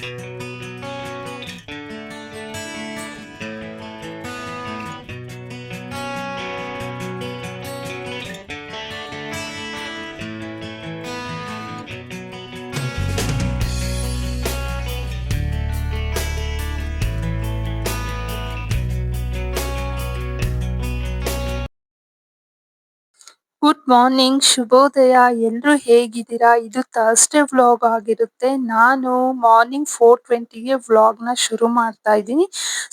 Thank you. Good morning ಶುಭೋದಯ. ಎಲ್ರು ಹೇಗಿದ್ದೀರಾ? ಇದು ಥರ್ಸ್ಡೇ ವ್ಲಾಗ್ ಆಗಿರುತ್ತೆ. ನಾನು ಮಾರ್ನಿಂಗ್ ಫೋರ್ ಟ್ವೆಂಟಿಗೆ ವ್ಲಾಗ್ನ ಶುರು ಮಾಡ್ತಾ ಇದ್ದೀನಿ.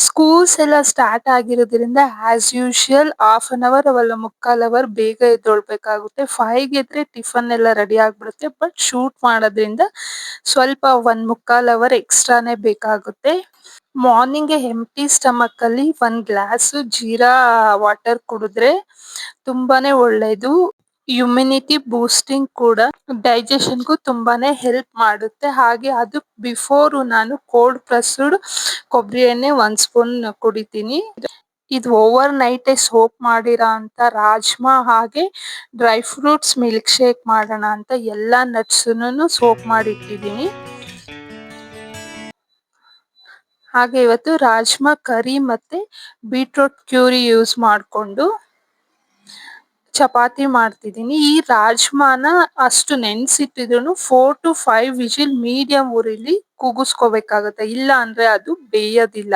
ಸ್ಕೂಲ್ಸ್ ಎಲ್ಲ ಸ್ಟಾರ್ಟ್ ಆಗಿರೋದ್ರಿಂದ as usual half an hour ಅವಲ್ಲ, ಮುಕ್ಕಾಲ್ ಅವರ್ ಬೇಗ ಎದ್ದೊಳ್ಬೇಕಾಗುತ್ತೆ. ಫೈವ್ ಎದ್ರೆ ಟಿಫನ್ ಎಲ್ಲ ರೆಡಿ ಆಗಿಬಿಡುತ್ತೆ. ಬಟ್ ಶೂಟ್ ಮಾಡೋದ್ರಿಂದ ಸ್ವಲ್ಪ ಒಂದು ಮುಕ್ಕಾಲ್ ಅವರ್ ಎಕ್ಸ್ಟ್ರಾನೇ ಬೇಕಾಗುತ್ತೆ. ಮಾರ್ನಿಂಗ್ ಎಂಟಿ ಸ್ಟಮಕ್ ಅಲ್ಲಿ ಒಂದ್ ಗ್ಲಾಸ್ ಜೀರಾ ವಾಟರ್ ಕುಡಿದ್ರೆ ತುಂಬಾನೇ ಒಳ್ಳೇದು. ಇಮ್ಯುನಿಟಿ ಬೂಸ್ಟಿಂಗ್ ಕೂಡ ಡೈಜೆಷನ್ ಗು ತುಂಬಾನೇ ಹೆಲ್ಪ್ ಮಾಡುತ್ತೆ. ಹಾಗೆ ಅದು ಬಿಫೋರ್ ನಾನು ಕೋಲ್ಡ್ ಪ್ರೆಸ್ಡ್ ಕೊಬ್ಬರಿ ಎಣ್ಣೆ ಒಂದ್ ಸ್ಪೂನ್ ಕುಡಿತೀನಿ. ಇದು ಓವರ್ ನೈಟ್ ಸೋಪ್ ಮಾಡಿರೋ ಅಂತ ರಾಜ್ಮಾ ಹಾಗೆ ಡ್ರೈ ಫ್ರೂಟ್ಸ್ ಮಿಲ್ಕ್ ಶೇಕ್ ಮಾಡೋಣ ಅಂತ ಎಲ್ಲಾ ನಟ್ಸ್ ಸೋಪ್ ಮಾಡಿ ಹಾಗೆ ಇವತ್ತು ರಾಜ್ಮಾ ಕರಿ ಮತ್ತೆ ಬೀಟ್ರೂಟ್ ಕ್ಯೂರಿ ಯೂಸ್ ಮಾಡ್ಕೊಂಡು ಚಪಾತಿ ಮಾಡ್ತಿದ್ದೀನಿ. ಈ ರಾಜ್ಮಾನ ಅಷ್ಟು ನೆನ್ಸಿಟ್ಟಿದ್ರು four to five whistle medium ಉರಿಲಿ ಕೂಗಿಸ್ಕೋಬೇಕಾಗತ್ತೆ. ಇಲ್ಲ ಅಂದ್ರೆ ಅದು ಬೇಯೋದಿಲ್ಲ.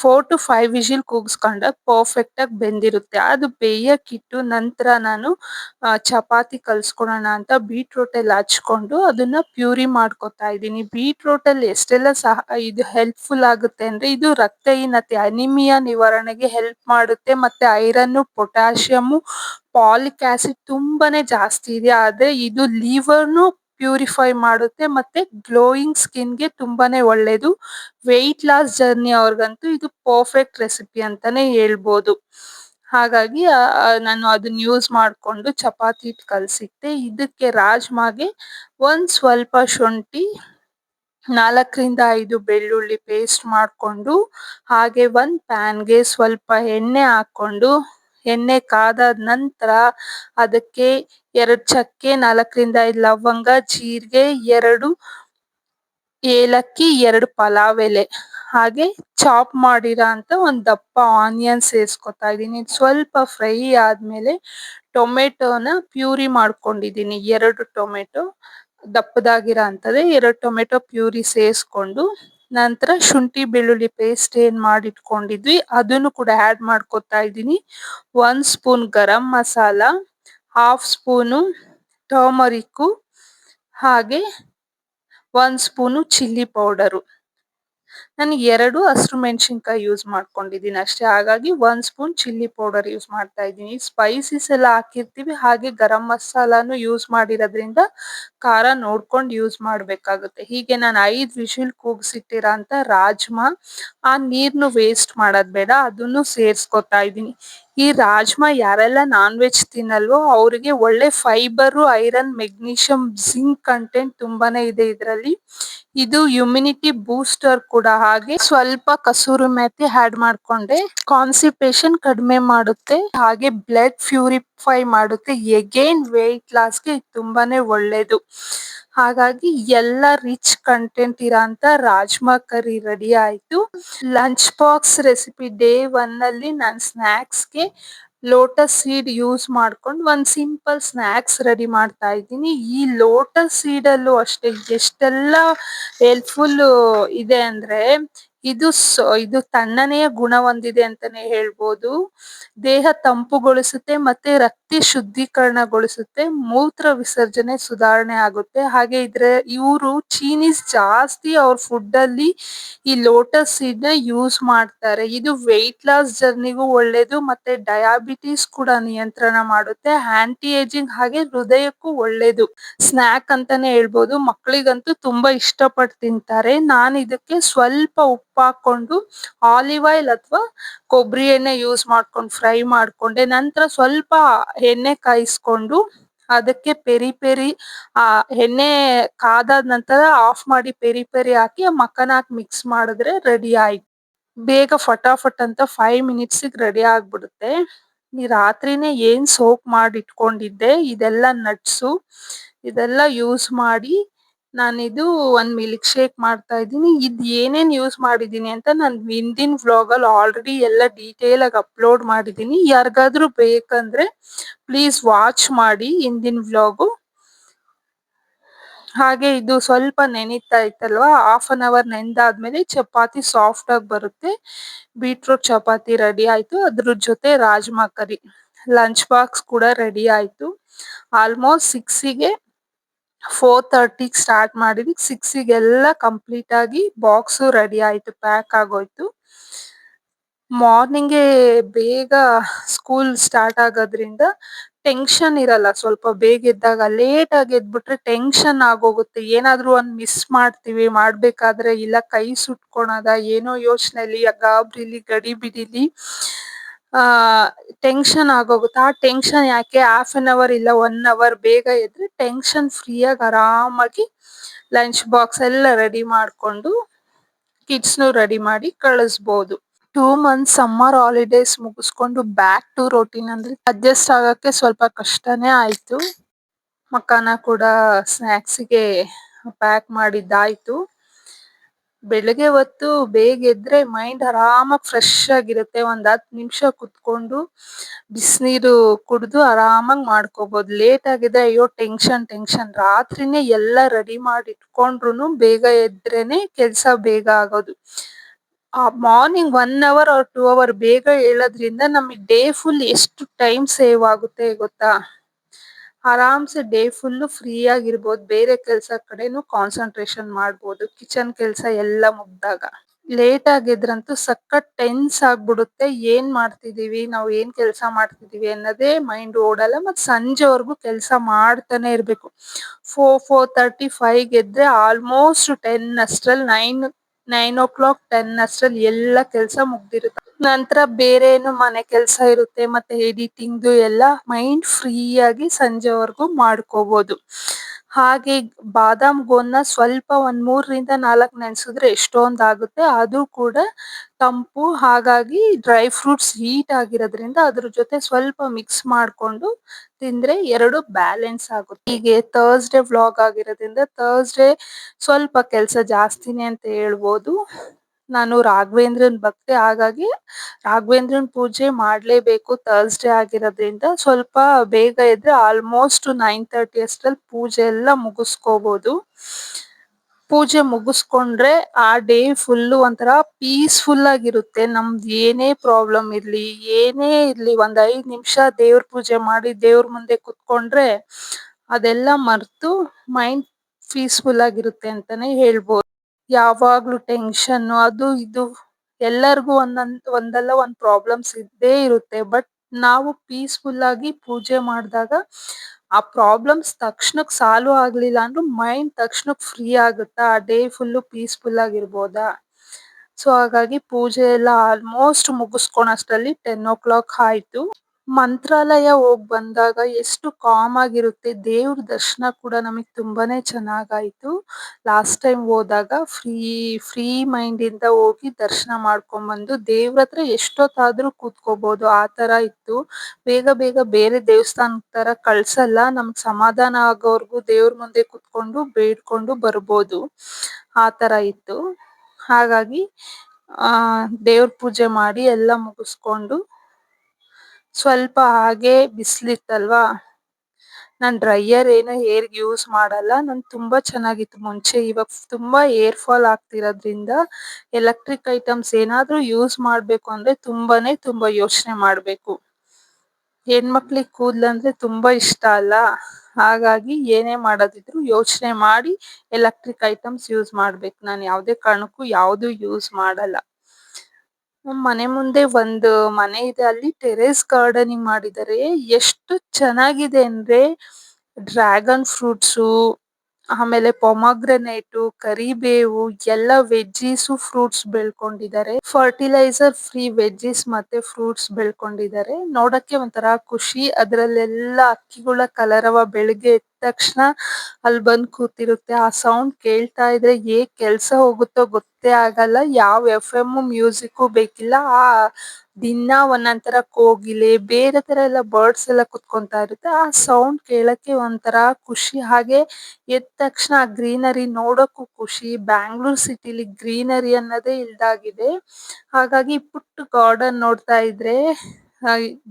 ಫೋರ್ ಟು ಫೈವ್ ವಿಜಿಲ್ ಕೂಗಿಸ್ಕೊಂಡಾಗ ಪರ್ಫೆಕ್ಟ್ ಆಗಿ ಬೆಂದಿರುತ್ತೆ. ಅದು ಬೇಯಕ್ಕಿಟ್ಟು ನಂತರ ನಾನು ಚಪಾತಿ ಕಲ್ಸ್ಕೊಳೋಣ ಅಂತ ಬೀಟ್ರೂಟ್ ಎಲ್ಲ ಹಚ್ಕೊಂಡು ಅದನ್ನ ಪ್ಯೂರಿ ಮಾಡ್ಕೊತಾ ಇದ್ದೀನಿ. ಬೀಟ್ರೂಟ್ ಅಲ್ಲಿ ಎಷ್ಟೆಲ್ಲ ಸಹ, ಇದು ಹೆಲ್ಪ್ಫುಲ್ ಆಗುತ್ತೆ ಅಂದ್ರೆ ಇದು ರಕ್ತಹೀನತೆ ಅನಿಮಿಯಾ ನಿವಾರಣೆಗೆ ಹೆಲ್ಪ್ ಮಾಡುತ್ತೆ ಮತ್ತೆ ಐರನ್ ಪೊಟ್ಯಾಷಿಯಂ ಪಾಲಿಕ್ ಆಸಿಡ್ ತುಂಬಾನೇ ಜಾಸ್ತಿ ಇದೆ. ಆದ್ರೆ ಇದು ಲಿವರ್ನು ಪ್ಯೂರಿಫೈ ಮಾಡುತ್ತೆ ಮತ್ತೆ ಗ್ಲೋಯಿಂಗ್ ಸ್ಕಿನ್ಗೆ ತುಂಬಾನೇ ಒಳ್ಳೇದು. ವೆಯ್ಟ್ ಲಾಸ್ ಜರ್ನಿ ಅವ್ರಿಗಂತೂ ಇದು ಪರ್ಫೆಕ್ಟ್ ರೆಸಿಪಿ ಅಂತಾನೆ ಹೇಳ್ಬೋದು. ಹಾಗಾಗಿ ನಾನು ಅದನ್ನ ಯೂಸ್ ಮಾಡಿಕೊಂಡು ಚಪಾತಿ ಹಿಟ್ಟು ಕಲಸಿಟ್ಟೆ ಇದಕ್ಕೆ ರಾಜ್ಮಾಗೆ ಒಂದು ಸ್ವಲ್ಪ ಶುಂಠಿ, ನಾಲ್ಕರಿಂದ ಐದು ಬೆಳ್ಳುಳ್ಳಿ ಪೇಸ್ಟ್ ಮಾಡಿಕೊಂಡು, ಹಾಗೆ ಒಂದು ಪ್ಯಾನ್ಗೆ ಸ್ವಲ್ಪ ಎಣ್ಣೆ ಹಾಕೊಂಡು ಎಣ್ಣೆ ಕಾದಾದ ನಂತರ ಅದಕ್ಕೆ ಎರಡು ಚಕ್ಕೆ, ನಾಲ್ಕರಿಂದ ಐದು ಲವಂಗ, ಜೀರಿಗೆ, ಎರಡು ಏಲಕ್ಕಿ, ಎರಡು ಪಲಾವ್ ಎಲೆ. ಹಾಗೆ ಚಾಪ್ ಮಾಡಿರೋ ಅಂತ ಒಂದು ದಪ್ಪ ಆನಿಯನ್ ಸೇರ್ಸ್ಕೊತಾ ಇದ್ದೀನಿ. ಸ್ವಲ್ಪ ಫ್ರೈ ಆದಮೇಲೆ ಟೊಮೆಟೊನ ಪ್ಯೂರಿ ಮಾಡ್ಕೊಂಡಿದ್ದೀನಿ. ಎರಡು ಟೊಮೆಟೊ ದಪ್ಪದಾಗಿರೋ ಅಂಥದ್ದೇ ಎರಡು ಟೊಮೆಟೊ ಪ್ಯೂರಿ ಸೇರ್ಸ್ಕೊಂಡು ನಂತರ ಶುಂಠಿ, ಬೆಳ್ಳುಳ್ಳಿ ಪೇಸ್ಟ್ ಏನ್ ಮಾಡಿಟ್ಕೊಂಡಿದ್ವಿ, ಅದನ್ನು ಕೂಡ ಆಡ್ ಮಾಡ್ಕೊತಾ ಇದ್ದೀನಿ. One spoon garam masala half spoon turmeric ಹಾಗೆ ಒಂದು ಸ್ಪೂನು ಚಿಲ್ಲಿ ಪೌಡರು ನಾನು ಎರಡು ಹಸಿರು ಮೆಣಸಿನ್ಕಾಯಿ ಯೂಸ್ ಮಾಡ್ಕೊಂಡಿದ್ದೀನಿ ಅಷ್ಟೇ. ಹಾಗಾಗಿ ಒಂದು ಸ್ಪೂನ್ ಚಿಲ್ಲಿ ಪೌಡರ್ ಯೂಸ್ ಮಾಡ್ತಾ ಇದ್ದೀನಿ. ಸ್ಪೈಸಸ್ ಎಲ್ಲ ಹಾಕಿರ್ತೀವಿ. ಹಾಗೆ ಗರಂ ಮಸಾಲಾನು ಯೂಸ್ ಮಾಡಿರೋದ್ರಿಂದ ಖಾರ ನೋಡ್ಕೊಂಡು ಯೂಸ್ ಮಾಡಬೇಕಾಗುತ್ತೆ. ಹೀಗೆ ನಾನು ಐದು ವಿಶಿಲ್ ಕೂಗ್ಸಿಟ್ಟಿರೋ ಅಂತ ರಾಜ್ಮಾ ಆ ನೀರನ್ನು ವೇಸ್ಟ್ ಮಾಡೋದು ಬೇಡ. ಅದನ್ನು ಸೇರ್ಸ್ಕೊತಾ ಇದ್ದೀನಿ. ಈ ರಾಜ್ಮಾ ಯಾರೆಲ್ಲ ನಾನ್ ವೆಜ್ ತಿನ್ನಲ್ವೋ ಅವ್ರಿಗೆ ಒಳ್ಳೆ fibre iron magnesium zinc content ತುಂಬಾನೇ ಇದೆ ಇದರಲ್ಲಿ. ಇದು ಇಮ್ಯುನಿಟಿ ಬೂಸ್ಟರ್ ಕೂಡ ಹಾಗೆ ಸ್ವಲ್ಪ ಕಸೂರು ಮೇಥಿ ಆಡ್ ಮಾಡ್ಕೊಂಡೆ. ಕಾನ್ಸಿಪೇಷನ್ ಕಡಿಮೆ ಮಾಡುತ್ತೆ. ಹಾಗೆ ಬ್ಲಡ್ ಪ್ಯೂರಿಫೈ ಮಾಡುತ್ತೆ. ಎಗೇನ್ ವೆಯ್ಟ್ ಲಾಸ್ಗೆ ತುಂಬಾನೇ ಒಳ್ಳೇದು. ಹಾಗಾಗಿ ಎಲ್ಲ ರಿಚ್ ಕಂಟೆಂಟ್ ಇರೋಂತ ರಾಜ್ಮಾ ಕರಿ ರೆಡಿ ಆಯ್ತು. Lunch box recipe day one ಅಲ್ಲಿ ನಾನು ಸ್ನಾಕ್ಸ್ಗೆ ಲೋಟಸ್ ಸೀಡ್ ಯೂಸ್ ಮಾಡ್ಕೊಂಡು ಒಂದು ಸಿಂಪಲ್ ಸ್ನಾಕ್ಸ್ ರೆಡಿ ಮಾಡ್ತಾ ಇದ್ದೀನಿ. ಈ ಲೋಟಸ್ ಸೀಡಲ್ಲೂ ಅಷ್ಟೇ, ಎಷ್ಟೆಲ್ಲ ಹೆಲ್ಪ್ಫುಲ್ ಇದೆ ಅಂದ್ರೆ ಇದು ಇದು ತಣ್ಣನೆಯ ಗುಣ ಹೊಂದಿದೆ ಅಂತಾನೆ ಹೇಳ್ಬೋದು. ದೇಹ ತಂಪುಗೊಳಿಸುತ್ತೆ ಮತ್ತೆ ರಕ್ತ ಶುದ್ಧೀಕರಣಗೊಳಿಸುತ್ತೆ, ಮೂತ್ರ ವಿಸರ್ಜನೆ ಸುಧಾರಣೆ ಆಗುತ್ತೆ. ಹಾಗೆ ಇದ್ರೆ ಇವರು ಚೀನೀಸ್ ಜಾಸ್ತಿ ಅವ್ರ ಫುಡ್ ಅಲ್ಲಿ ಈ ಲೋಟಸ್ ಸೀಡ್ನ ಯೂಸ್ ಮಾಡ್ತಾರೆ. ಇದು ವೆಯ್ಟ್ ಲಾಸ್ ಜರ್ನಿಗೂ ಒಳ್ಳೇದು ಮತ್ತೆ ಡಯಾಬಿಟಿಸ್ ಕೂಡ ನಿಯಂತ್ರಣ ಮಾಡುತ್ತೆ. ಆಂಟಿ ಏಜಿಂಗ್ ಹಾಗೆ ಹೃದಯಕ್ಕೂ ಒಳ್ಳೇದು. ಸ್ನಾಕ್ ಅಂತಾನೆ ಹೇಳ್ಬೋದು. ಮಕ್ಕಳಿಗಂತೂ ತುಂಬಾ ಇಷ್ಟಪಟ್ಟು ತಿಂತಾರೆ. ನಾನು ಇದಕ್ಕೆ ಸ್ವಲ್ಪ ಉಪ್ಪು ಹಾಕೊಂಡು ಆಲಿವ್ ಆಯಿಲ್ ಅಥವಾ ಕೊಬ್ಬರಿ ಎಣ್ಣೆ ಯೂಸ್ ಮಾಡ್ಕೊಂಡು ಫ್ರೈ ಮಾಡ್ಕೊಂಡೆ, ನಂತರ ಸ್ವಲ್ಪ ಎಣ್ಣೆ ಕಾಯಿಸ್ಕೊಂಡು ಅದಕ್ಕೆ ಪೆರಿ ಪೆರಿ, ಆ, ಎಣ್ಣೆ ಕಾದಾದ ನಂತರ ಆಫ್ ಮಾಡಿ ಪೆರಿ ಪೆರಿ ಹಾಕಿ ಆ ಮಕ್ಕನ ಹಾಕಿ ಮಿಕ್ಸ್ ಮಾಡಿದ್ರೆ ರೆಡಿ ಆಯ್ತು. ಬೇಗ ಫಟಾಫಟ್ ಅಂತ ಫೈವ್ ಮಿನಿಟ್ಸ್ ರೆಡಿ ಆಗ್ಬಿಡುತ್ತೆ. ಈ ರಾತ್ರಿನೇ ಏನ್ ಸೋಕ್ ಮಾಡಿ ಇಟ್ಕೊಂಡಿದ್ದೆ ಇದೆಲ್ಲ ನಟ್ಸು ಇದೆಲ್ಲ ಯೂಸ್ ಮಾಡಿ ನಾನಿದು ಒಂದು ಮಿಲ್ಕ್ ಶೇಕ್ ಮಾಡ್ತಾ ಇದ್ದೀನಿ. ಇದು ಏನೇನ್ ಯೂಸ್ ಮಾಡಿದ್ದೀನಿ ಅಂತ ನಾನು ಹಿಂದಿನ ವ್ಲಾಗ್ ಅಲ್ಲಿ ಆಲ್ರೆಡಿ ಎಲ್ಲ ಡೀಟೇಲ್ ಆಗಿ ಅಪ್ಲೋಡ್ ಮಾಡಿದ್ದೀನಿ. ಯಾರಿಗಾದ್ರೂ ಬೇಕಂದ್ರೆ ಪ್ಲೀಸ್ ವಾಚ್ ಮಾಡಿ ಹಿಂದಿನ ವ್ಲಾಗು ಹಾಗೆ ಇದು ಸ್ವಲ್ಪ ನೆನೀತಾ ಇತ್ತಲ್ವಾ? ಹಾಫ್ ಅನ್ ಅವರ್ ನೆಂದಾದ್ಮೇಲೆ ಚಪಾತಿ ಸಾಫ್ಟ್ ಆಗಿ ಬರುತ್ತೆ. ಬೀಟ್ರೂಟ್ ಚಪಾತಿ ರೆಡಿ ಆಯ್ತು. ಅದ್ರ ಜೊತೆ ರಾಜ್ಮಾ ಕರಿ. ಲಂಚ್ ಬಾಕ್ಸ್ ಕೂಡ ರೆಡಿ ಆಯ್ತು. ಆಲ್ಮೋಸ್ಟ್ ಸಿಕ್ಸಿಗೆ ಫೋರ್ ಥರ್ಟಿಗೆ ಸ್ಟಾರ್ಟ್ ಮಾಡಿದ್ವಿ. ಸಿಕ್ಸಿಗೆಲ್ಲ ಕಂಪ್ಲೀಟ್ ಆಗಿ ಬಾಕ್ಸ್ ರೆಡಿ ಆಯ್ತು ಪ್ಯಾಕ್ ಆಗೋಯ್ತು. ಮಾರ್ನಿಂಗ್ ಬೇಗ ಸ್ಕೂಲ್ ಸ್ಟಾರ್ಟ್ ಆಗೋದ್ರಿಂದ ಟೆನ್ಷನ್ ಇರಲ್ಲ. ಸ್ವಲ್ಪ ಬೇಗ ಎದ್ದಾಗ ಲೇಟ್ ಆಗಿ ಎದ್ಬಿಟ್ರೆ ಟೆನ್ಷನ್ ಆಗೋಗುತ್ತೆ. ಏನಾದ್ರೂ ಒಂದ್ ಮಿಸ್ ಮಾಡ್ತೀವಿ, ಮಾಡ್ಬೇಕಾದ್ರೆ ಇಲ್ಲ ಕೈ ಸುಟ್ಕೊಳದ, ಏನೋ ಯೋಚನೆಲಿ ಗಾಬ್ರಿಲಿ, ಗಡಿಬಿಡಿಲಿ ಆ ಟೆನ್ಷನ್ ಆಗೋಗುತ್ತೆ? ಆ ಟೆನ್ಷನ್ ಯಾಕೆ? ಹಾಫ್ ಆನ್ ಅವರ್ ಇಲ್ಲ ಒನ್ ಅವರ್ ಬೇಗ ಎದ್ರೆ ಟೆನ್ಷನ್ ಫ್ರೀ ಆಗಿ ಆರಾಮಾಗಿ ಲಂಚ್ ಬಾಕ್ಸ್ ಎಲ್ಲ ರೆಡಿ ಮಾಡ್ಕೊಂಡು ಕಿಡ್ಸ್ನು ರೆಡಿ ಮಾಡಿ ಕಳಿಸ್ಬೋದು. ಟೂ ಮಂತ್ ಸಮ್ಮರ್ ಹಾಲಿಡೇಸ್ ಮುಗಿಸ್ಕೊಂಡು ಬ್ಯಾಕ್ ಟು ರೊಟೀನ್ ಅಂದ್ರೆ ಅಡ್ಜಸ್ಟ್ ಆಗಕ್ಕೆ ಸ್ವಲ್ಪ ಕಷ್ಟನೇ ಆಯ್ತು. ಮಕ್ಕನ ಕೂಡ ಸ್ನಾಕ್ಸ್ಗೆ ಪ್ಯಾಕ್ ಮಾಡಿದ್ದಾಯ್ತು. ಬೆಳಗ್ಗೆ ಹೊತ್ತು ಬೇಗ ಎದ್ರೆ ಮೈಂಡ್ ಆರಾಮಾಗಿ ಫ್ರೆಶ್ ಆಗಿರುತ್ತೆ. ಒಂದ್ ಹತ್ತು ನಿಮಿಷ ಕುತ್ಕೊಂಡು ಬಿಸಿನೀರು ಕುಡಿದು ಆರಾಮಾಗಿ ಮಾಡ್ಕೋಬಹುದು ಲೇಟ್ ಆಗಿದೆ ಅಯ್ಯೋ ಟೆನ್ಷನ್ ಟೆನ್ಷನ್ ರಾತ್ರಿನೇ ಎಲ್ಲ ರೆಡಿ ಮಾಡಿ ಇಟ್ಕೊಂಡ್ರು ಬೇಗ ಎದ್ರೇನೆ ಕೆಲ್ಸ ಬೇಗ ಆಗೋದು. ಆ morning one hour or two hour ಬೇಗ ಏಳೋದ್ರಿಂದ ನಮಗೆ ಡೇ ಫುಲ್ ಎಷ್ಟು ಟೈಮ್ ಸೇವ್ ಆಗುತ್ತೆ ಗೊತ್ತಾ? ಆರಾಮ್ಸೆ ಡೇ ಫುಲ್ ಫ್ರೀ ಆಗಿರ್ಬೋದು ಬೇರೆ ಕೆಲಸ ಕಡೆನೂ ಕಾನ್ಸಂಟ್ರೇಷನ್ ಮಾಡ್ಬೋದು ಕಿಚನ್ ಕೆಲಸ ಎಲ್ಲ ಮುಗ್ದಾಗ. ಲೇಟ್ ಆಗಿದ್ರಂತೂ ಸಖತ್ ಟೆನ್ಸ್ ಆಗ್ಬಿಡುತ್ತೆ, ಏನ್ ಮಾಡ್ತಿದೀವಿ, ನಾವು ಏನ್ ಕೆಲಸ ಮಾಡ್ತಿದೀವಿ ಅನ್ನೋದೇ ಮೈಂಡ್ ಓಡಲ್ಲ ಮತ್ ಸಂಜೆವರೆಗೂ ಕೆಲಸ ಮಾಡ್ತಾನೆ ಇರ್ಬೇಕು. ಫೋರ್ ಫೋರ್ ತರ್ಟಿ ಫೈವ್ ಗೆದ್ರೆ ಆಲ್ಮೋಸ್ಟ್ ಟೆನ್ ಅಷ್ಟ್ರಲ್ಲಿ nine nine o'clock ten ಅಷ್ಟ್ರಲ್ಲಿ ಎಲ್ಲ ಕೆಲಸ ಮುಗ್ದಿರುತ್ತೆ. ನಂತರ ಬೇರೆ ಏನು ಮನೆ ಕೆಲಸ ಇರುತ್ತೆ ಮತ್ತೆ ಎಡಿಟಿಂಗ್ ಎಲ್ಲ ಮೈಂಡ್ ಫ್ರೀ ಆಗಿ ಸಂಜೆವರೆಗೂ ಮಾಡ್ಕೋಬಹುದು ಹಾಗೆ ಬಾದಾಮ್ ಗೋನ್ನ ಸ್ವಲ್ಪ ಒಂದ್ ಮೂರರಿಂದ ನಾಲ್ಕು ನೆನೆಸಿದ್ರೆ ಎಷ್ಟೊಂದ್ ಆಗುತ್ತೆ ಅದು ಕೂಡ ತಂಪು, ಹಾಗಾಗಿ ಡ್ರೈ ಫ್ರೂಟ್ಸ್ ಹೀಟ್ ಆಗಿರೋದ್ರಿಂದ ಅದ್ರ ಜೊತೆ ಸ್ವಲ್ಪ ಮಿಕ್ಸ್ ಮಾಡ್ಕೊಂಡು ತಿಂದ್ರೆ ಎರಡು ಬ್ಯಾಲೆನ್ಸ್ ಆಗುತ್ತೆ. ಹೀಗೆ ಥರ್ಸ್ಡೇ ವ್ಲಾಗ್ ಆಗಿರೋದ್ರಿಂದ ಥರ್ಸ್ಡೇ ಸ್ವಲ್ಪ ಕೆಲಸ ಜಾಸ್ತಿನೇ ಅಂತ ಹೇಳ್ಬೋದು. ನಾನು ರಾಘವೇಂದ್ರನ್ ಭಕ್ತೆ. ಹಾಗಾಗಿ ರಾಘವೇಂದ್ರನ್ ಪೂಜೆ ಮಾಡಲೇಬೇಕು ಥರ್ಸ್ಡೇ ಆಗಿರೋದ್ರಿಂದ. ಸ್ವಲ್ಪ ಬೇಗ ಎದ್ರೆ ಆಲ್ಮೋಸ್ಟ್ ನೈನ್ ತರ್ಟಿ ಅಷ್ಟ್ರಲ್ಲಿ ಪೂಜೆ ಎಲ್ಲ ಮುಗಿಸ್ಕೋಬೋದು. ಪೂಜೆ ಮುಗಿಸ್ಕೊಂಡ್ರೆ ಆ ಡೇ ಫುಲ್ ಒಂಥರ ಪೀಸ್ಫುಲ್ ಆಗಿರುತ್ತೆ. ನಮ್ದು ಏನೇ ಪ್ರಾಬ್ಲಮ್ ಇರಲಿ, ಏನೇ ಇರ್ಲಿ, ಒಂದು ಐದು ನಿಮಿಷ ದೇವ್ರ ಪೂಜೆ ಮಾಡಿ ದೇವ್ರ ಮುಂದೆ ಕುತ್ಕೊಂಡ್ರೆ ಅದೆಲ್ಲ ಮರೆತು ಮೈಂಡ್ ಪೀಸ್ಫುಲ್ ಆಗಿರುತ್ತೆ ಅಂತಾನೆ ಹೇಳ್ಬೋದು. ಯಾವಾಗ್ಲೂ ಟೆನ್ಷನ್ ಅದು ಇದು ಎಲ್ಲರಿಗೂ ಒಂದೊಂದ್, ಒಂದಲ್ಲ ಒಂದ್ ಪ್ರಾಬ್ಲಮ್ಸ್ ಇದ್ದೇ ಇರುತ್ತೆ. ಬಟ್ ನಾವು ಪೀಸ್ಫುಲ್ ಆಗಿ ಪೂಜೆ ಮಾಡಿದಾಗ ಆ ಪ್ರಾಬ್ಲಮ್ಸ್ ತಕ್ಷಣಕ್ಕೆ ಸಾಲ್ವ್ ಆಗ್ಲಿಲ್ಲ ಅಂದ್ರೂ ಮೈಂಡ್ ತಕ್ಷಣಕ್ ಫ್ರೀ ಆಗುತ್ತಾ? ಆ ಡೇ ಫುಲ್ ಪೀಸ್ಫುಲ್ ಆಗಿರ್ಬೋದಾ? ಸೊ ಹಾಗಾಗಿ ಪೂಜೆ ಎಲ್ಲ ಆಲ್ಮೋಸ್ಟ್ ಮುಗಿಸ್ಕೊಳಷ್ಟರಲ್ಲಿ ಟೆನ್ ಓ ಕ್ಲಾಕ್ ಆಯ್ತು. ಮಂತ್ರಾಲಯ ಹೋಗ್ ಬಂದಾಗ ಎಷ್ಟು ಕಾಮ್ ಆಗಿರುತ್ತೆ. ದೇವ್ರ ದರ್ಶನ ಕೂಡ ನಮಗೆ ತುಂಬಾನೇ ಚೆನ್ನಾಗಾಯ್ತು. ಲಾಸ್ಟ್ ಟೈಮ್ ಹೋದಾಗ ಫ್ರೀ ಫ್ರೀ ಮೈಂಡ್ ಇಂದ ಹೋಗಿ ದರ್ಶನ ಮಾಡ್ಕೊಂಡ್ ಬಂದು ದೇವ್ರ ಹತ್ರ ಎಷ್ಟೊತ್ತಾದ್ರೂ ಕೂತ್ಕೋಬಹುದು ಆ ತರ ಇತ್ತು. ಬೇಗ ಬೇಗ ಬೇರೆ ದೇವಸ್ಥಾನದ ತರ ಕಳ್ಸಲ್ಲ. ನಮ್ಗ್ ಸಮಾಧಾನ ಆಗೋವರೆಗೂ ದೇವ್ರ ಮುಂದೆ ಕುತ್ಕೊಂಡು ಬೇಡ್ಕೊಂಡು ಬರ್ಬೋದು. ಆ ತರ ಇತ್ತು. ಹಾಗಾಗಿ, ಆ, ದೇವ್ರ ಪೂಜೆ ಮಾಡಿ ಎಲ್ಲ ಮುಗಿಸ್ಕೊಂಡು ಸ್ವಲ್ಪ ಹಾಗೆ ಬಿಸಿಲಿತ್ತಲ್ವಾ? ನಾನು ಡ್ರೈಯರ್ ಏನು ಹೇರ್ಗೆ ಯೂಸ್ ಮಾಡಲ್ಲ. ನನ್ ತುಂಬಾ ಚೆನ್ನಾಗಿತ್ತು ಮುಂಚೆ. ಇವಾಗ ತುಂಬಾ ಏರ್ ಫಾಲ್ ಆಗ್ತಿರೋದ್ರಿಂದ ಎಲೆಕ್ಟ್ರಿಕ್ ಐಟಮ್ಸ್ ಏನಾದರೂ ಯೂಸ್ ಮಾಡಬೇಕು ಅಂದ್ರೆ ತುಂಬಾನೇ ತುಂಬಾ ಯೋಚನೆ ಮಾಡಬೇಕು. ಹೆಣ್ಮಕ್ಳಿಗೆ ಕೂದಲಂದರೆ ತುಂಬಾ ಇಷ್ಟ ಅಲ್ಲ. ಹಾಗಾಗಿ ಏನೇ ಮಾಡೋದಿದ್ರು ಯೋಚನೆ ಮಾಡಿ ಎಲೆಕ್ಟ್ರಿಕ್ ಐಟಮ್ಸ್ ಯೂಸ್ ಮಾಡ್ಬೇಕು. ನಾನು ಯಾವುದೇ ಕಾರಣಕ್ಕೂ ಯಾವ್ದು ಯೂಸ್ ಮಾಡಲ್ಲ. ಮನೆ ಮುಂದೆ ಒಂದು ಮನೆ ಇದೆ. ಅಲ್ಲಿ ಟೆರೇಸ್ ಗಾರ್ಡನಿಂಗ್ ಮಾಡಿದ್ದಾರೆ ಎಷ್ಟು ಚೆನ್ನಾಗಿದೆ ಅಂದ್ರೆ ಡ್ರ್ಯಾಗನ್ ಫ್ರೂಟ್ಸು ಆಮೇಲೆ ಪೊಮಾಗ್ರನೇಟ್, ಕರಿಬೇವು, ಎಲ್ಲ ವೆಜ್ಜೀಸ್ ಫ್ರೂಟ್ಸ್ ಬೆಳ್ಕೊಂಡಿದ್ದಾರೆ. ಫರ್ಟಿಲೈಸರ್ ಫ್ರೀ ವೆಜ್ಜೀಸ್ ಮತ್ತೆ ಫ್ರೂಟ್ಸ್ ಬೆಳ್ಕೊಂಡಿದ್ದಾರೆ. ನೋಡಕ್ಕೆ ಒಂಥರ ಖುಷಿ. ಅದ್ರಲ್ಲೆಲ್ಲ ಅಕ್ಕಿಗಳ ಕಲರವ ಬೆಳಿಗ್ಗೆ ಎದ್ದ ತಕ್ಷಣ ಅಲ್ಲಿ ಬಂದ್ ಕೂತಿರುತ್ತೆ. ಆ ಸೌಂಡ್ ಕೇಳ್ತಾ ಇದ್ರೆ ಏ ಕೆಲ್ಸ ಹೋಗುತ್ತೋ ಗೊತ್ತೇ ಆಗಲ್ಲ. ಯಾವ ಎಫ್ ಎಂ ಮ್ಯೂಸಿಕ್ ಬೇಕಿಲ್ಲ. ಆ ದಿನ ಒಂದೊಂದ್ ತರ ಕೋಗಿಲೆ, ಬೇರೆ ತರ ಎಲ್ಲ ಬರ್ಡ್ಸ್ ಎಲ್ಲ ಕುತ್ಕೊಂತಾ ಇರುತ್ತೆ. ಆ ಸೌಂಡ್ ಕೇಳಕ್ಕೆ ಒಂಥರ ಖುಷಿ. ಹಾಗೆ ಎದ್ದ ತಕ್ಷಣ ಆ ಗ್ರೀನರಿ ನೋಡೋಕು ಖುಷಿ. ಬ್ಯಾಂಗ್ಳೂರ್ ಸಿಟಿಲಿ ಗ್ರೀನರಿ ಅನ್ನೋದೇ ಇಲ್ದಾಗಿದೆ. ಹಾಗಾಗಿ ಪುಟ್ಟ ಗಾರ್ಡನ್ ನೋಡ್ತಾ ಇದ್ರೆ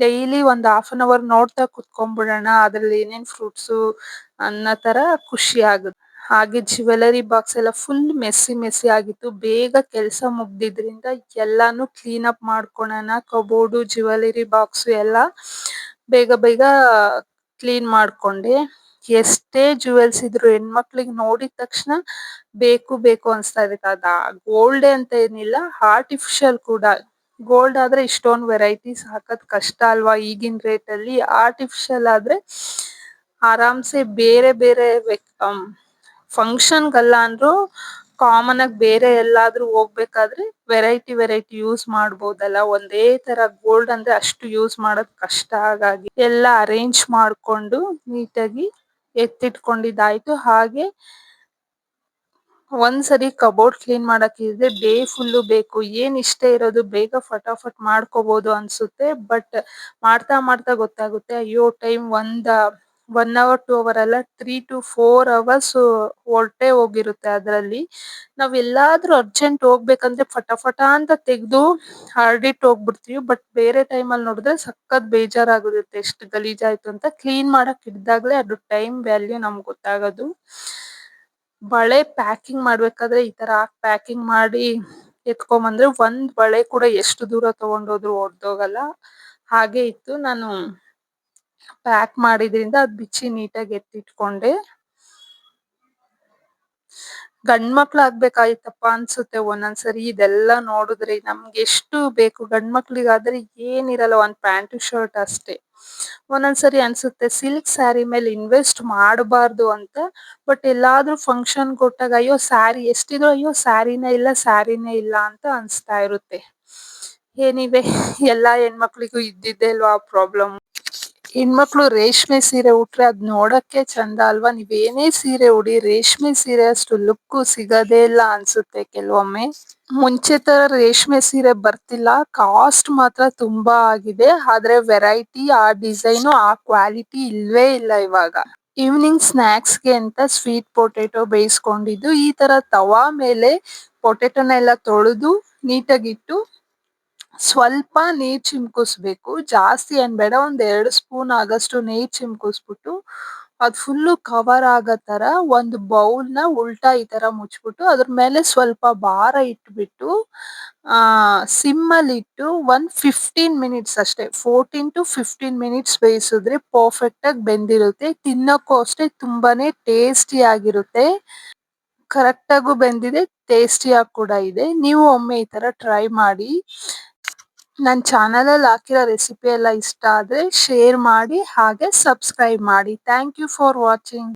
ಡೈಲಿ ಒಂದ್ ಹಾಫ್ ಅನ್ ಅವರ್ ನೋಡ್ತಾ ಕುತ್ಕೊಂಡ್ಬಿಡೋಣ. ಅದ್ರಲ್ಲಿ ಏನೇನ್ ಫ್ರೂಟ್ಸ್ ಅನ್ನೋ ತರ ಖುಷಿ ಆಗುತ್ತೆ. ಹಾಗೆ ಜ್ಯುವೆಲರಿ ಬಾಕ್ಸ್ ಎಲ್ಲ ಫುಲ್ ಮೆಸ್ಸಿ ಮೆಸ್ಸಿ ಆಗಿತ್ತು. ಬೇಗ ಕೆಲಸ ಮುಗ್ದಿದ್ರಿಂದ ಎಲ್ಲಾನು ಕ್ಲೀನ್ ಅಪ್ ಮಾಡ್ಕೊಳೋಣ. ಕಬೋರ್ಡು ಜ್ಯುವೆಲರಿ ಬಾಕ್ಸ್ ಎಲ್ಲ ಬೇಗ ಬೇಗ ಕ್ಲೀನ್ ಮಾಡ್ಕೊಂಡೆ. ಎಷ್ಟೇ ಜುವೆಲ್ಸ್ ಇದ್ರು ಹೆಣ್ಮಕ್ಳಿಗೆ ನೋಡಿದ ತಕ್ಷಣ ಬೇಕು ಬೇಕು ಅನ್ಸ್ತಾ ಇರುತ್ತೆ. ಅದ ಗೋಲ್ಡ್ ಅಂತ ಏನಿಲ್ಲ ಆರ್ಟಿಫಿಷಿಯಲ್ ಕೂಡ. ಗೋಲ್ಡ್ ಆದ್ರೆ ಇಷ್ಟೊಂದು ವೆರೈಟೀಸ್ ಹಾಕದ್ ಕಷ್ಟ ಅಲ್ವಾ ಈಗಿನ ರೇಟ್ ಅಲ್ಲಿ. ಆರ್ಟಿಫಿಷಿಯಲ್ ಆದ್ರೆ ಆರಾಮ್ಸೆ ಬೇರೆ ಬೇರೆ ಫಂಕ್ಷನ್ಗಲ್ಲ ಅಂದ್ರು ಕಾಮನ್ ಆಗಿ ಬೇರೆ ಎಲ್ಲಾದ್ರೂ ಹೋಗ್ಬೇಕಾದ್ರೆ ವೆರೈಟಿ ವೆರೈಟಿ ಯೂಸ್ ಮಾಡ್ಬೋದಲ್ಲ. ಒಂದೇ ತರ ಗೋಲ್ಡ್ ಅಂದ್ರೆ ಅಷ್ಟು ಯೂಸ್ ಮಾಡೋದ್ ಕಷ್ಟ ಹಾಗಾಗಿ ಎಲ್ಲ ಅರೇಂಜ್ ಮಾಡ್ಕೊಂಡು ನೀಟಾಗಿ ಎತ್ತಿಟ್ಕೊಂಡಿದ್ದಾಯ್ತು. ಹಾಗೆ ಒಂದ್ಸರಿ ಕಬೋರ್ಡ್ ಕ್ಲೀನ್ ಮಾಡಕ್ಕಿದ್ರೆ ಡೇ ಫುಲ್ಲು ಬೇಕು. ಏನ್ ಇಷ್ಟೇ ಇರೋದು ಬೇಗ ಫಟಾಫಟ್ ಮಾಡ್ಕೋಬಹುದು ಅನ್ಸುತ್ತೆ. ಬಟ್ ಮಾಡ್ತಾ ಮಾಡ್ತಾ ಗೊತ್ತಾಗುತ್ತೆ. ಅಯ್ಯೋ ಟೈಮ್ ಒಂದ್ ಒನ್ ಅವರ್ ಟೂ ಅವರ್ ಅಲ್ಲ ತ್ರೀ ಟು ಫೋರ್ ಅವರ್ಸ್ ಹೊರಟೇ ಹೋಗಿರುತ್ತೆ ಅದರಲ್ಲಿ. ನಾವ್ ಎಲ್ಲಾದ್ರೂ ಅರ್ಜೆಂಟ್ ಹೋಗ್ಬೇಕಂದ್ರೆ ಫಟಾಫಟ ಅಂತ ತೆಗೆದು ಹರಡಿಟ್ಟು ಹೋಗ್ಬಿಡ್ತೀವಿ. ಬಟ್ ಬೇರೆ ಟೈಮ್ ಅಲ್ಲಿ ನೋಡಿದ್ರೆ ಸಖತ್ ಬೇಜಾರಾಗಿರುತ್ತೆ ಎಷ್ಟು ಗಲೀಜಾಯ್ತು ಅಂತ ಕ್ಲೀನ್ ಮಾಡಕ್ ಇದ್ದಾಗಲೇ ಅದು ಟೈಮ್ ವ್ಯಾಲ್ಯೂ ನಮ್ಗೆ ಗೊತ್ತಾಗೋದು. ಬಳೆ ಪ್ಯಾಕಿಂಗ್ ಮಾಡ್ಬೇಕಾದ್ರೆ ಈ ತರ ಪ್ಯಾಕಿಂಗ್ ಮಾಡಿ ಎತ್ಕೊಂಬಂದ್ರೆ ಒಂದ್ ಬಳೆ ಕೂಡ ಎಷ್ಟು ದೂರ ತಗೊಂಡೋದ್ರೂ ಒಡ್ದೋಗಲ್ಲ. ಹಾಗೆ ಇತ್ತು. ನಾನು ಪ್ಯಾಕ್ ಮಾಡಿದ್ರಿಂದ ಅದ್ ಬಿಚ್ಚಿ ನೀಟಾಗಿ ಎತ್ತಿಟ್ಕೊಂಡೆ. ಗಂಡ್ ಮಕ್ಳು ಆಗ್ಬೇಕಾಯ್ತಪ್ಪ ಅನ್ಸುತ್ತೆ ಒಂದೊಂದ್ಸರಿ ಇದೆಲ್ಲ ನೋಡಿದ್ರೆ ನಮ್ಗೆ ಎಷ್ಟು ಬೇಕು ಗಂಡ್ ಮಕ್ಳಿಗಾದ್ರೆ ಏನಿರಲ್ಲ ಒಂದ್ ಪ್ಯಾಂಟ್, ಶರ್ಟ್ ಅಷ್ಟೇ. ಒಂದೊಂದ್ಸರಿ ಅನ್ಸುತ್ತೆ ಸಿಲ್ಕ್ ಸ್ಯಾರಿ ಮೇಲೆ ಇನ್ವೆಸ್ಟ್ ಮಾಡಬಾರ್ದು ಅಂತ. ಬಟ್ ಎಲ್ಲಾದ್ರೂ ಫಂಕ್ಷನ್ ಕೊಟ್ಟಾಗ ಅಯ್ಯೋ ಸ್ಯಾರಿ ಎಷ್ಟಿದ್ರು ಅಯ್ಯೋ ಸ್ಯಾರಿನೇ ಇಲ್ಲ ಸ್ಯಾರಿನೇ ಇಲ್ಲ ಅಂತ ಅನ್ಸ್ತಾ ಇರುತ್ತೆ. ಏನಿವೆ ಎಲ್ಲಾ ಹೆಣ್ಮಕ್ಳಿಗೂ ಇದ್ದಿದ್ದೆ ಅಲ್ವಾ ಪ್ರಾಬ್ಲಮ್ ಹೆಣ್ಮಕ್ಳು ರೇಷ್ಮೆ ಸೀರೆ ಉಟ್ರೆ ಅದ್ ನೋಡಕ್ಕೆ ಚಂದ ಅಲ್ವಾ? ನೀವೇನೇ ಸೀರೆ ಉಡಿ ರೇಷ್ಮೆ ಸೀರೆ ಅಷ್ಟು ಲುಕ್ ಸಿಗದೇ ಇಲ್ಲ ಅನ್ಸುತ್ತೆ ಕೆಲವೊಮ್ಮೆ. ಮುಂಚೆ ತರ ರೇಷ್ಮೆ ಸೀರೆ ಬರ್ತಿಲ್ಲ. ಕಾಸ್ಟ್ ಮಾತ್ರ ತುಂಬಾ ಆಗಿದೆ. ಆದ್ರೆ ವೆರೈಟಿ, ಆ ಡಿಸೈನು, ಆ ಕ್ವಾಲಿಟಿ ಇಲ್ವೇ ಇಲ್ಲ ಇವಾಗ. ಈವ್ನಿಂಗ್ ಸ್ನಾಕ್ಸ್ಗೆ ಅಂತ ಸ್ವೀಟ್ ಪೊಟೆಟೊ ಬೇಯಿಸ್ಕೊಂಡಿದ್ದು, ಈ ತರ ತವಾ ಮೇಲೆ ಪೊಟೆಟೊನೆಲ್ಲ ತೊಳೆದು ನೀಟಾಗಿಟ್ಟು ಸ್ವಲ್ಪ ನೀರ್ ಚಿಮ್ಕುಸ್ಬೇಕು. ಜಾಸ್ತಿ ಏನ್ ಬೇಡ, ಒಂದ್ ಎರಡ್ ಸ್ಪೂನ್ ಆಗಷ್ಟು ನೀರ್ ಚಿಮ್ಕುಸ್ಬಿಟ್ಟು, ಅದ್ ಫುಲ್ಲು ಕವರ್ ಆಗೋ ತರ ಒಂದು ಬೌಲ್ನ ಉಲ್ಟಾ ಈ ತರ ಮುಚ್ಬಿಟ್ಟು, ಅದ್ರ ಮೇಲೆ ಸ್ವಲ್ಪ ಭಾರ ಇಟ್ಬಿಟ್ಟು, ಆ ಸಿಮ್ ಅಲ್ಲಿ ಇಟ್ಟು ಒಂದ್ ಫಿಫ್ಟೀನ್ ಮಿನಿಟ್ಸ್ ಅಷ್ಟೇ ಫೋರ್ಟೀನ್ ಟು ಫಿಫ್ಟೀನ್ ಮಿನಿಟ್ಸ್ ಬೇಯಿಸಿದ್ರೆ ಪರ್ಫೆಕ್ಟ್ ಆಗಿ ಬೆಂದಿರುತ್ತೆ. ತಿನ್ನಕ್ಕೂ ಅಷ್ಟೇ ತುಂಬಾನೇ ಟೇಸ್ಟಿ ಆಗಿರುತ್ತೆ. ಕರೆಕ್ಟ್ ಆಗು ಬೆಂದಿದೆ ಟೇಸ್ಟಿಯಾಗಿ ಕೂಡ ಇದೆ. ನೀವು ಒಮ್ಮೆ ಈ ತರ ಟ್ರೈ ಮಾಡಿ. ನನ್ ಚಾನಲ್ ಅಲ್ಲಿ ಹಾಕಿರೋ ರೆಸಿಪಿ ಎಲ್ಲ ಇಷ್ಟ ಆದ್ರೆ ಶೇರ್ ಮಾಡಿ ಹಾಗೆ ಸಬ್ಸ್ಕ್ರೈಬ್ ಮಾಡಿ. Thank you for watching